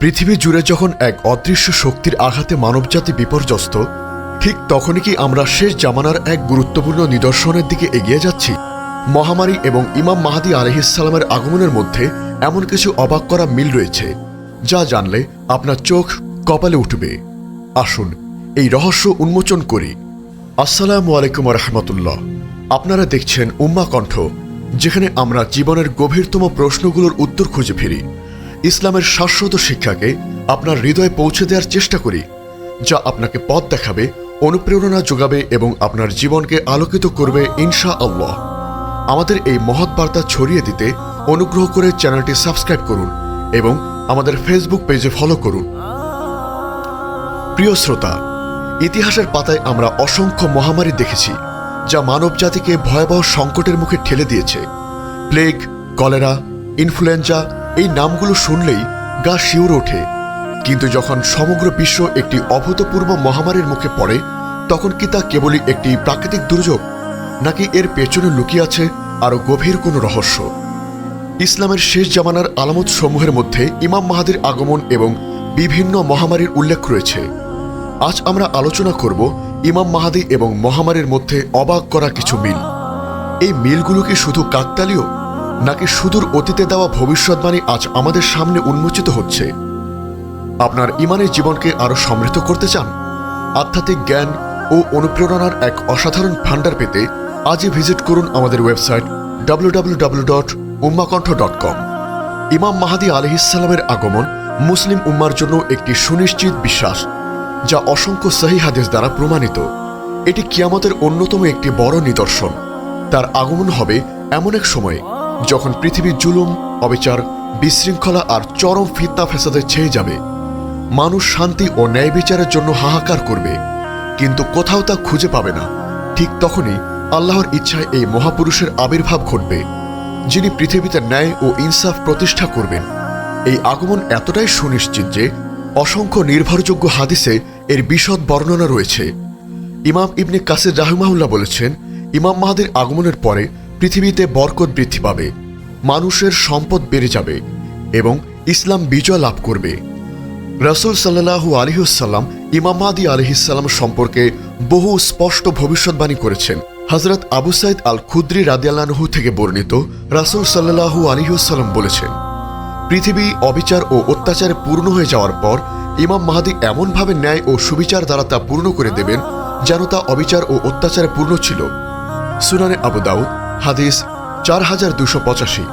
পৃথিবী জুড়ে যখন এক অদৃশ্য শক্তির আঘাতে মানবজাতি বিপর্যস্ত, ঠিক তখনই কি আমরা শেষ জামানার এক গুরুত্বপূর্ণ নিদর্শনের দিকে এগিয়ে যাচ্ছি? মহামারী এবং ইমাম মাহাদি আলহিসাল্লামের আগমনের মধ্যে এমন কিছু অবাক করা মিল রয়েছে, যা জানলে আপনার চোখ কপালে উঠবে। আসুন, এই রহস্য উন্মোচন করি। আসসালামু আলাইকুম রহমতুল্লাহ। আপনারা দেখছেন উম্মা কণ্ঠ যেখানে আমরা জীবনের গভীরতম প্রশ্নগুলোর উত্তর খুঁজে ফিরি। ইসলামের শাশ্বত শিক্ষাকে আপনার হৃদয়ে পৌঁছে দেওয়ার চেষ্টা করি, যা আপনাকে পথ দেখাবে, অনুপ্রেরণা যোগাবে এবং আপনার জীবনকে আলোকিত করবে ইনশা আল্লাহ আমাদের এই মহৎ বার্তা ছড়িয়ে দিতে অনুগ্রহ করে চ্যানেলটি সাবস্ক্রাইব করুন এবং আমাদের ফেসবুক পেজে ফলো করুন। প্রিয় শ্রোতা, ইতিহাসের পাতায় আমরা অসংখ্য মহামারী দেখেছি, যা মানবজাতিকে ভয়াবহ সংকটের মুখে ঠেলে দিয়েছে। প্লেগ, কলেরা, ইনফ্লুয়েঞ্জা এই নামগুলো শুনলেই গা শিউরে ওঠে। কিন্তু যখন সমগ্র বিশ্ব একটি অভূতপূর্ব মহামারীর মুখে পড়ে, তখন কি তা কেবলই একটি প্রাকৃতিক দুর্যোগ? নাকি এর পেছনে লুকিয়ে আছে আরও গভীর কোনো রহস্য? ইসলামের শেষ জামানার আলামত সমূহের মধ্যে ইমাম মাহাদির আগমন এবং বিভিন্ন মহামারীর উল্লেখ রয়েছে। আজ আমরা আলোচনা করব ইমাম মাহাদি এবং মহামারীর মধ্যে অবাক করা কিছু মিল। এই মিলগুলো কি শুধু কাকতালীয়? নাকি সুদূর অতীতে দেওয়া ভবিষ্যৎবাণী আজ আমাদের সামনে উন্মোচিত হচ্ছে? আপনার ইমানের জীবনকে আরও সমৃদ্ধ করতে চান? আধ্যাত্মিক জ্ঞান ও অনুপ্রেরণার এক অসাধারণ ভাণ্ডার পেতে আজই ভিজিট করুন আমাদের website W W W dot Ummakantha dot com ইমাম মাহাদি আলহিসাল্লামের আগমন মুসলিম উম্মার জন্য একটি সুনিশ্চিত বিশ্বাস, যা অসংখ্য সহি হাদিস দ্বারা প্রমাণিত। এটি কিয়ামতের অন্যতম একটি বড় নিদর্শন। তার আগমন হবে এমন এক সময়ে যখন পৃথিবীর জুলুম, অবিচার, বিশৃঙ্খলা আর চরম ফিতনা ফেসাদে ছেয়ে যাবে, মানুষ শান্তি ও ন্যায় বিচারের জন্য হাহাকার করবে। কিন্তু কোথাও তা খুঁজে পাবে না। ঠিক তখনই আল্লাহর ইচ্ছায় এই মহাপুরুষের আবির্ভাব ঘটবে, যিনি পৃথিবীতে ন্যায় ও ইনসাফ প্রতিষ্ঠা করবেন। এই আগমন এতটাই সুনিশ্চিত যে অসংখ্য নির্ভরযোগ্য হাদিসে এর বিশদ বর্ণনা রয়েছে। ইমাম ইবনে কাসির রাহমাহুল্লাহ বলেছেন, ইমাম মাহাদের আগমনের পরে পৃথিবীতে বরকত বৃদ্ধি পাবে, মানুষের সম্পদ বেড়ে যাবে এবং ইসলাম বিজয় লাভ করবে। রাসুল সাল্লাহু আলহিউসাল্লাম ইমাম মাহাদি আলহিসাল্লাম সম্পর্কে বহু স্পষ্ট ভবিষ্যৎবাণী করেছেন। হজরত আবু সাইদ আল খুদ্রি রাদিয়াল্লাহু থেকে বর্ণিত রাসুল সাল্লাহু আলহিউসাল্লাম বলেছেন, পৃথিবী অবিচার ও অত্যাচারে পূর্ণ হয়ে যাওয়ার পর ইমাম মাহাদি এমনভাবে ন্যায় ও সুবিচার দ্বারা তা পূর্ণ করে দেবেন যেন তা অবিচার ও অত্যাচারে পূর্ণ ছিল। সুনানে আবু দাউদ হাদিস চার হাজার দুশো পঁচাশি।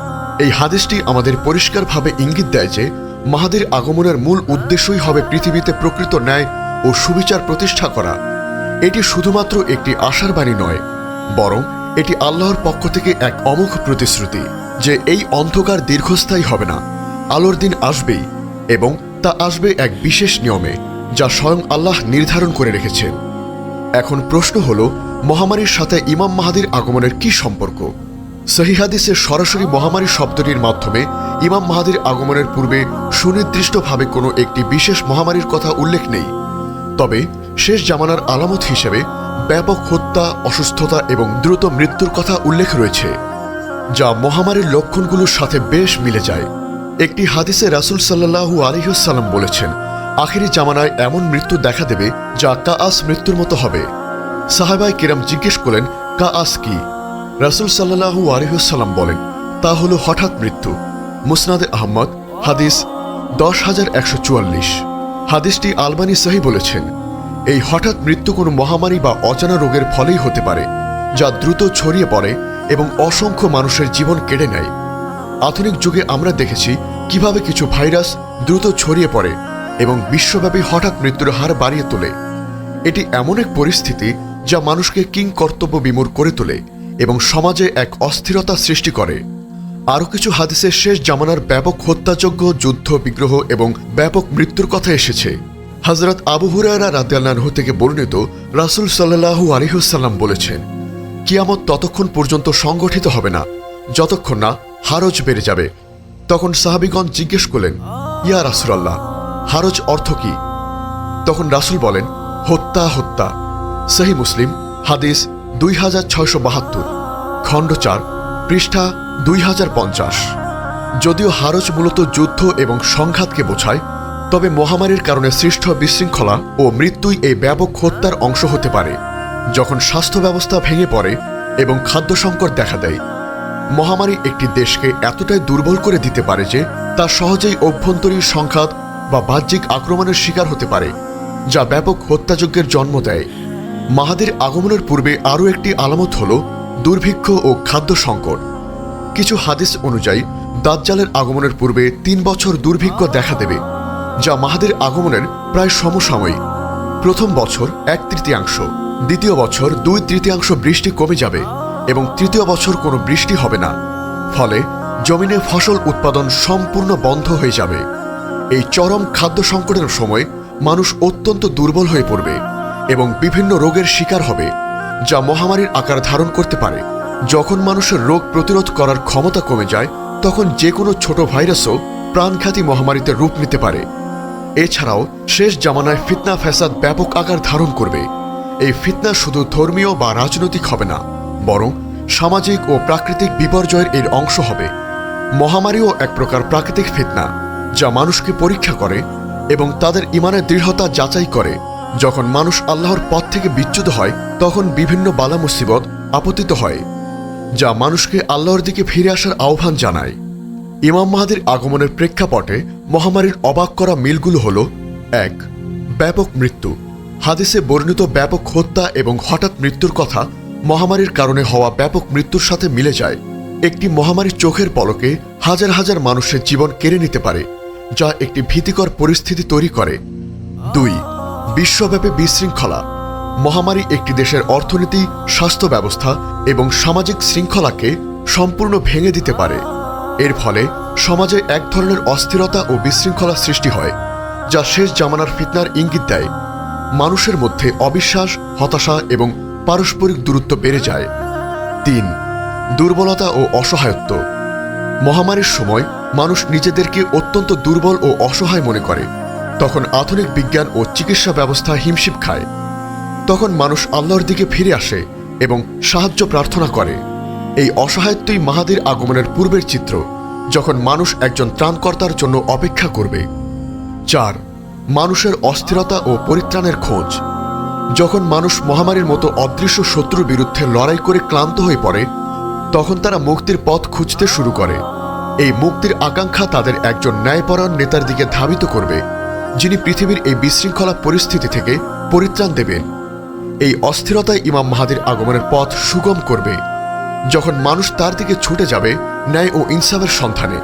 এই হাদিসটি আমাদের পরিষ্কারভাবে ইঙ্গিত দেয় যে, মাহাদির আগমনের মূল উদ্দেশ্যই হবে পৃথিবীতে প্রকৃত ন্যায় ও সুবিচার প্রতিষ্ঠা করা। এটি শুধুমাত্র একটি আশার বাণী নয়, বরং এটি আল্লাহর পক্ষ থেকে এক অমুখ প্রতিশ্রুতি যে এই অন্ধকার দীর্ঘস্থায়ী হবে না, আলোর দিন আসবেই এবং তা আসবে এক বিশেষ নিয়মে, যা স্বয়ং আল্লাহ নির্ধারণ করে রেখেছেন। এখন প্রশ্ন হল মহামারীর সাথে ইমাম মাহাদির আগমনের কি সম্পর্ক? সহিহাদিসে সরাসরি মহামারী শব্দটির মাধ্যমে ইমাম মাহাদির আগমনের পূর্বে সুনির্দিষ্টভাবে কোনো একটি বিশেষ মহামারীর কথা উল্লেখ নেই। তবে শেষ জামানার আলামত হিসেবে ব্যাপক হত্যা, অসুস্থতা এবং দ্রুত মৃত্যুর কথা উল্লেখ রয়েছে, যা মহামারীর লক্ষণগুলোর সাথে বেশ মিলে যায়। একটি হাদিসে রাসুল সাল্লাহু আলিহাল্লাম বলেছেন, আখিরি জামানায় এমন মৃত্যু দেখা দেবে যা কাআস মৃত্যুর মতো হবে। সাহাবাই কিরাম জিজ্ঞেস করলেন কাআস কি? রাসুল সাল্লাহু আলিহাল্লাম বলেন, তা হল হঠাৎ মৃত্যু। মুসনাদে আহমদ, হাদিস দশ হাজার একশো চুয়াল্লিশ। হাদিসটি আলবানি সাহি বলেছেন, এই হঠাৎ মৃত্যু কোনো মহামারী বা অজানা রোগের ফলেই হতে পারে, যা দ্রুত ছড়িয়ে পড়ে এবং অসংখ্য মানুষের জীবন কেড়ে নেয়। আধুনিক যুগে আমরা দেখেছি কীভাবে কিছু ভাইরাস দ্রুত ছড়িয়ে পড়ে এবং বিশ্বব্যাপী হঠাৎ মৃত্যুর হার বাড়িয়ে তোলে। এটি এমন এক পরিস্থিতি যা মানুষকে কিং কর্তব্য বিমূর করে তোলে এবং সমাজে এক অস্থিরতা সৃষ্টি করে। আরও কিছু হাদিসের শেষ জামানার ব্যাপক হত্যাযোগ্য যুদ্ধ, বিগ্রহ এবং ব্যাপক মৃত্যুর কথা এসেছে। হজরত আবু হুরায়রা রাদিয়াল্লাহু থেকে বর্ণিত রাসুল সাল্লাহু আলিহুসাল্লাম বলেছেন, কিয়ামত ততক্ষণ পর্যন্ত সংগঠিত হবে না। যতক্ষণ না হারজ বেড়ে যাবে। তখন সাহাবিগণ জিজ্ঞেস করলেন, ইয়া রাসুলাল্লাহ, হারজ অর্থ কি? তখন রাসুল বলেন, হত্যা হত্যা। সহি মুসলিম, হাদিস দুই হাজার ছয়শো বাহাত্তর, খণ্ড চার, পৃষ্ঠা দুই হাজার পঞ্চাশ। যদিও হারজ মূলত যুদ্ধ এবং সংঘাতকে বোঝায়, তবে মহামারীর কারণে সৃষ্ট বিশৃঙ্খলা ও মৃত্যুই এই ব্যাপক হত্যার অংশ হতে পারে, যখন স্বাস্থ্য ব্যবস্থা ভেঙে পড়ে এবং খাদ্য সংকট দেখা দেয়। মহামারী একটি দেশকে এতটাই দুর্বল করে দিতে পারে যে, তা সহজেই অভ্যন্তরীণ সংঘাত বা বাহ্যিক আক্রমণের শিকার হতে পারে, যা ব্যাপক হত্যাযজ্ঞের জন্ম দেয়। মাহাদের আগমনের পূর্বে আরও একটি আলামত হল দুর্ভিক্ষ ও খাদ্য সংকট। কিছু হাদিস অনুযায়ী, দাজ্জালের আগমনের পূর্বে তিন বছর দুর্ভিক্ষ দেখা দেবে, যা মাহাদের আগমনের প্রায় সমসাময়িক। প্রথম বছর এক তৃতীয়াংশ, দ্বিতীয় বছর দুই তৃতীয়াংশ বৃষ্টি কমে যাবে এবং তৃতীয় বছর কোনো বৃষ্টি হবে না। ফলে জমিনে ফসল উৎপাদন সম্পূর্ণ বন্ধ হয়ে যাবে। এই চরম খাদ্য সংকটের সময় মানুষ অত্যন্ত দুর্বল হয়ে পড়বে। এবং বিভিন্ন রোগের শিকার হবে, যা মহামারীর আকার ধারণ করতে পারে। যখন মানুষের রোগ প্রতিরোধ করার ক্ষমতা কমে যায়, তখন যে কোনো ছোট ভাইরাসও প্রাণঘাতী মহামারীতে রূপ নিতে পারে। এছাড়াও, শেষ জামানায় ফিতনা ফ্যাসাদ ব্যাপক আকার ধারণ করবে। এই ফিতনা শুধু ধর্মীয় বা রাজনৈতিক হবে না, বরং সামাজিক ও প্রাকৃতিক বিপর্যয়ের এর অংশ হবে। মহামারীও এক প্রকার প্রাকৃতিক ফিতনা, যা মানুষকে পরীক্ষা করে এবং তাদের ইমানের দৃঢ়তা যাচাই করে। যখন মানুষ আল্লাহর পথ থেকে বিচ্যুত হয়, তখন বিভিন্ন বালা মুসিবত আপতিত হয়, যা মানুষকে আল্লাহর দিকে ফিরে আসার আহ্বান জানায়। ইমাম মাহাদের আগমনের প্রেক্ষাপটে মহামারীর অবাক করা মিলগুলো হল, এক, ব্যাপক মৃত্যু। হাদিসে বর্ণিত ব্যাপক হত্যা এবং হঠাৎ মৃত্যুর কথা মহামারীর কারণে হওয়া ব্যাপক মৃত্যুর সাথে মিলে যায়। একটি মহামারীর চোখের পলকে হাজার হাজার মানুষের জীবন কেড়ে নিতে পারে, যা একটি ভীতিকর পরিস্থিতি তৈরি করে। দুই বিশ্বব্যাপী বিশৃঙ্খলা, মহামারী একটি দেশের অর্থনীতি, স্বাস্থ্য ব্যবস্থা এবং সামাজিক শৃঙ্খলাকে সম্পূর্ণ ভেঙে দিতে পারে। এর ফলে সমাজে এক ধরনের অস্থিরতা ও বিশৃঙ্খলা সৃষ্টি হয়, যা শেষ জামানার ফিতনার ইঙ্গিত দেয়। মানুষের মধ্যে অবিশ্বাস, হতাশা এবং পারস্পরিক দূরত্ব বেড়ে যায়। তিন, দুর্বলতা ও অসহায়ত্ব। মহামারীর সময় মানুষ নিজেদেরকে অত্যন্ত দুর্বল ও অসহায় মনে করে। তখন আধুনিক বিজ্ঞান ও চিকিৎসা ব্যবস্থা হিমশিম খায়। তখন মানুষ আল্লাহর দিকে ফিরে আসে এবং সাহায্য প্রার্থনা করে। এই অসহায়ত্বই মাহাদির আগমনের পূর্বের চিত্র যখন মানুষ একজন ত্রাণকর্তার জন্য অপেক্ষা করবে। চার, মানুষের অস্থিরতা ও পরিত্রাণের খোঁজ। যখন মানুষ মহামারীর মতো অদৃশ্য শত্রুর বিরুদ্ধে লড়াই করে ক্লান্ত হয়ে পড়ে, তখন তারা মুক্তির পথ খুঁজতে শুরু করে। এই মুক্তির আকাঙ্ক্ষা তাদের একজন ন্যায়পরায়ণ নেতার দিকে ধাবিত করবে। যিনি পৃথিবীর এই বিশৃঙ্খলা পরিস্থিতি থেকে পরিত্রাণ দেবেন। এই অস্থিরতায় ইমাম মাহাদির আগমনের পথ সুগম করবে। যখন মানুষ তার দিকে ছুটে যাবে, ন্যায় ও ইনসাফের সন্ধানে।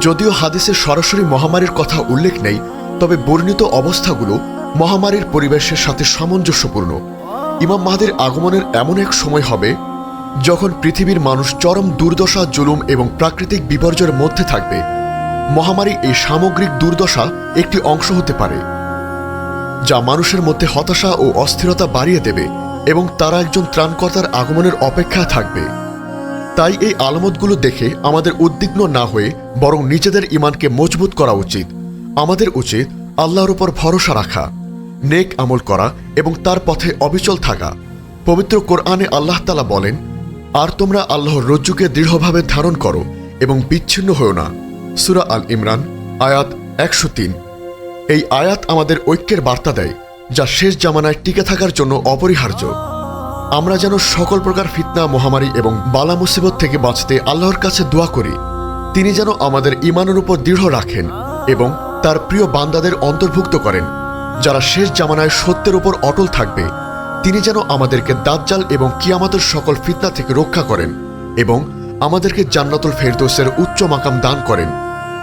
যদিও হাদিসে সরাসরি মহামারীর কথা উল্লেখ নেই, তবে বর্ণিত অবস্থাগুলো মহামারীর পরিবেশের সাথে সামঞ্জস্যপূর্ণ। ইমাম মাহাদির আগমনের এমন এক সময় হবে, যখন পৃথিবীর মানুষ চরম দুর্দশা, জুলুম এবং প্রাকৃতিক বিপর্যয়ের মধ্যে থাকবে। মহামারী এই সামগ্রিক দুর্দশা একটি অংশ হতে পারে, যা মানুষের মধ্যে হতাশা ও অস্থিরতা বাড়িয়ে দেবে এবং তারা একজন ত্রাণকর্তার আগমনের অপেক্ষা থাকবে। তাই এই আলামতগুলো দেখে আমাদের উদ্বিগ্ন না হয়ে বরং নিজেদের ইমানকে মজবুত করা উচিত। আমাদের উচিত আল্লাহর উপর ভরসা রাখা, নেক আমল করা এবং তার পথে অবিচল থাকা। পবিত্র কোরআনে আল্লাহ তালা বলেন, আর তোমরা আল্লাহর রজ্জুকে দৃঢ়ভাবে ধারণ করো এবং বিচ্ছিন্ন হও না। সুরা আল ইমরান, আয়াত একশো তিন। এই আয়াত আমাদের ঐক্যের বার্তা দেয়, যা শেষ জামানায় টিকে থাকার জন্য অপরিহার্য। আমরা যেন সকল প্রকার ফিতনা, মহামারী এবং বালা মুসিবত থেকে বাঁচতে আল্লাহর কাছে দোয়া করি। তিনি যেন আমাদের ইমানের উপর দৃঢ় রাখেন এবং তার প্রিয় বান্দাদের অন্তর্ভুক্ত করেন, যারা শেষ জামানায় সত্যের উপর অটল থাকবে। তিনি যেন আমাদেরকে দাজ্জাল এবং কিয়ামাতের সকল ফিতনা থেকে রক্ষা করেন এবং আমাদেরকে জান্নাতুল ফেরদৌসের উচ্চ মাকাম দান করেন।